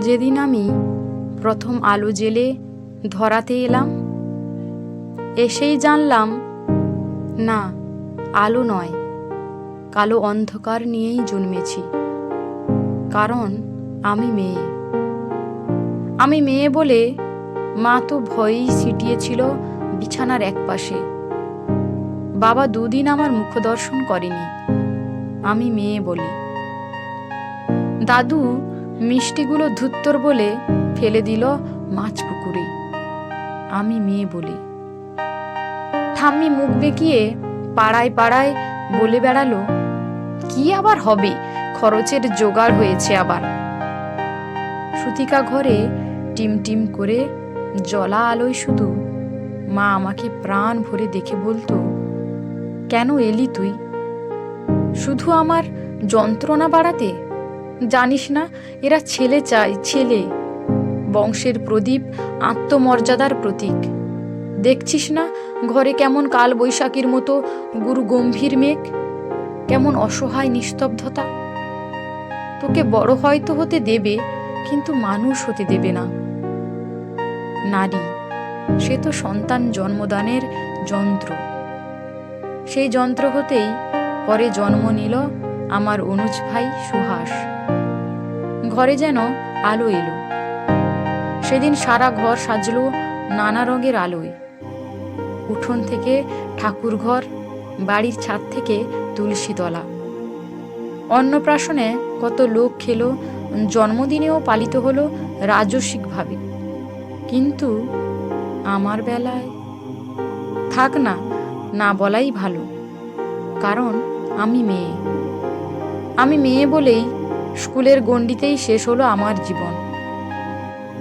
যেদিন আমি প্রথম আলো জেলে ধরাতে এলাম, এসেই জানলাম, না, আলো নয়, কালো অন্ধকার নিয়েই জন্মেছি। কারণ আমি মেয়ে। আমি মেয়ে বলে মা তো ভয়েই ছিটিয়েছিল বিছানার একপাশে। বাবা দুদিন আমার মুখ দর্শন করেনি। আমি মেয়ে বলে। দাদু মিষ্টিগুলো ধুত্তর বলে ফেলে দিল মাছ পুকুরে আমি মেয়ে বলে। ঠাম্মি মুখ বেঁকিয়ে পাড়ায় পাড়ায় বলে বেড়ালো, কি আবার হবে? খরচের জোগাড় হয়েছে আবার। সুতিকা ঘরে টিম টিম করে জলা আলোয় শুধু মা আমাকে প্রাণ ভরে দেখে বলতো, কেন এলি তুই? শুধু আমার যন্ত্রণা বাড়াতে জানিস না, এরা ছেলে চায়, ছেলে। বংশের প্রদীপ, আত্মমর্যাদার প্রতীক। দেখছিস না, ঘরে কেমন কাল বৈশাখীর মতো গুরু গম্ভীর মেঘ? কেমন অসহায় নিস্তব্ধতা? তোকে বড় হয়তো হতে দেবে, কিন্তু মানুষ হতে দেবে না। নারী, সে তো সন্তান জন্মদানের যন্ত্র। সেই যন্ত্র হতেই পরে জন্ম নিল আমার অনুজ ভাই সুহাস। ঘরে যেন আলো এলো। সেদিন সারা ঘর সাজলো নানা রঙের আলোয়। উঠোন থেকে ঠাকুর ঘর বাড়ির ছাদ থেকে তুলসীতলা। অন্নপ্রাশনে কত লোক খেলো, জন্মদিনেও পালিত হলো রাজস্বিকভাবে কিন্তু আমার বেলায় থাক না না বলাই ভালো, কারণ আমি মেয়ে। আমি মেয়ে বলেই স্কুলের গণ্ডিতেই শেষ হলো আমার জীবন।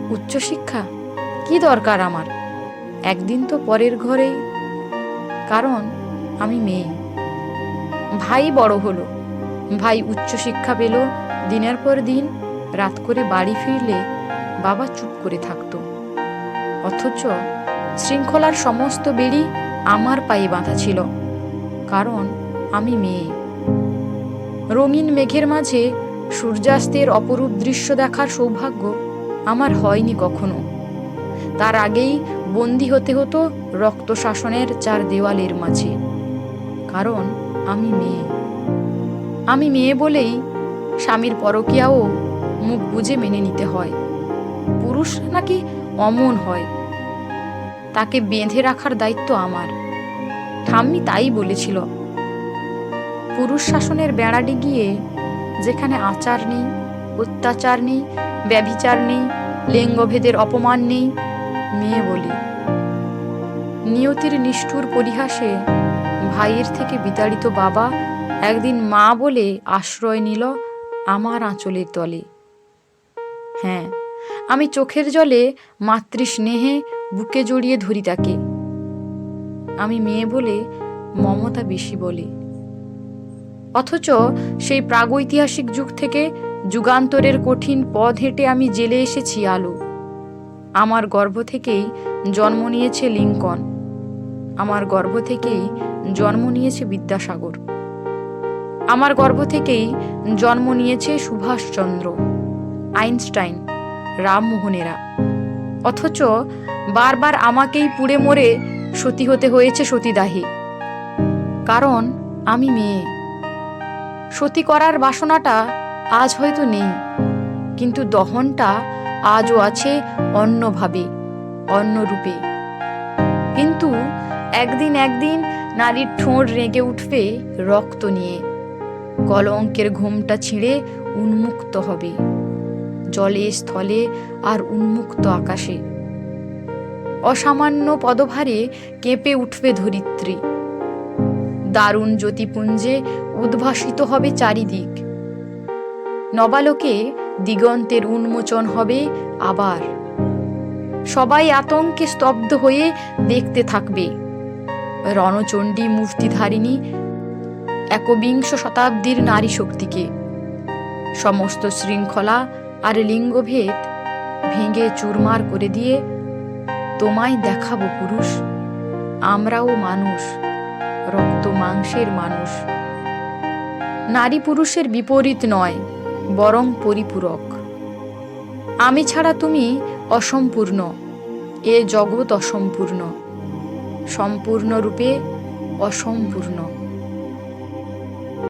উচ্চশিক্ষা? কি দরকার আমার? একদিন তো পরের ঘরেই। কারণ আমি মেয়ে। ভাই বড় হলো। ভাই উচ্চশিক্ষা পেল। দিনের পর দিন রাত করে বাড়ি ফিরলে বাবা চুপ করে থাকতো। অথচ শৃঙ্খলার সমস্ত বেড়ি আমার পায়ে বাঁধা ছিল। কারণ আমি মেয়ে। রঙিন মেঘের মাঝে সূর্যাস্তের অপরূপ দৃশ্য দেখার সৌভাগ্য আমার হয়নি কখনো। তার আগেই বন্দি হতে হতো রক্ত শাসনের চার দেওয়ালের মাঝে। কারণ আমি মেয়ে। আমি মেয়ে বলেই স্বামীর পরকিয়াও মুখ বুঝে মেনে নিতে হয়। পুরুষ নাকি অমন হয়। তাকে বেঁধে রাখার দায়িত্ব আমার। ঠাম্মি তাই বলেছিল। পুরুষ শাসনের বেড়াডি গিয়ে যেখানে আচার নেই, অত্যাচার নেই, ব্যভিচার নেই, লিঙ্গভেদের অপমান নেই, মেয়ে বলি। নিয়তির নিষ্ঠুর পরিহাসে ভাইয়ের থেকে বিতাড়িত বাবা একদিন মা বলে আশ্রয় নিল আমার আঁচলের তলে। হ্যাঁ আমি চোখের জলে মাতৃস্নেহে বুকে জড়িয়ে ধরি তাকে। আমি মেয়ে বলে মমতা বেশি বলে। অথচ সেই প্রাগৈতিহাসিক যুগ থেকে যুগান্তরের কঠিন পথ হেঁটে আমি জেলে এসেছি, আলো। আমার গর্ভ থেকেই জন্ম নিয়েছে লিঙ্কন। আমার গর্ভ থেকেই জন্ম নিয়েছে বিদ্যাসাগর। আমার গর্ভ থেকেই জন্ম নিয়েছে সুভাষচন্দ্র, আইনস্টাইন, রামমোহনেরা। অথচ বারবার আমাকেই পুড়ে মরে সতী হতে হয়েছে সতীদাহে। কারণ আমি মেয়ে। সতী করার বাসনাটা আজ হয়তো নেই, কিন্তু দহনটা আজও আছে অন্যভাবে অন্য রূপে কিন্তু একদিন একদিন নারীর ঠোঁট রেগে উঠবে রক্ত নিয়ে, কলঙ্কের ঘুমটা ছিঁড়ে উন্মুক্ত হবে, জলে, স্থলে আর উন্মুক্ত আকাশে। অসামান্য পদভারে কেঁপে উঠবে ধরিত্রী। দারুণ জ্যোতিপুঞ্জে উদ্ভাসিত হবে চারিদিক। নবালোকে দিগন্তের উন্মোচন হবে আবার। সবাই আতঙ্কে স্তব্ধ হয়ে দেখতে থাকবে। রণচণ্ডী মূর্তিধারিণী একবিংশ শতাব্দীর নারী শক্তিকে। সমস্ত শৃঙ্খলা আর লিঙ্গভেদ ভেঙে চুরমার করে দিয়ে, তোমায় দেখাবো পুরুষ, আমরাও মানুষ। রক্ত মাংসের মানুষ। নারী পুরুষের বিপরীত নয়, বরং পরিপূরক। আমি ছাড়া তুমি অসম্পূর্ণ, এ জগৎ অসম্পূর্ণ। সম্পূর্ণরূপে অসম্পূর্ণ।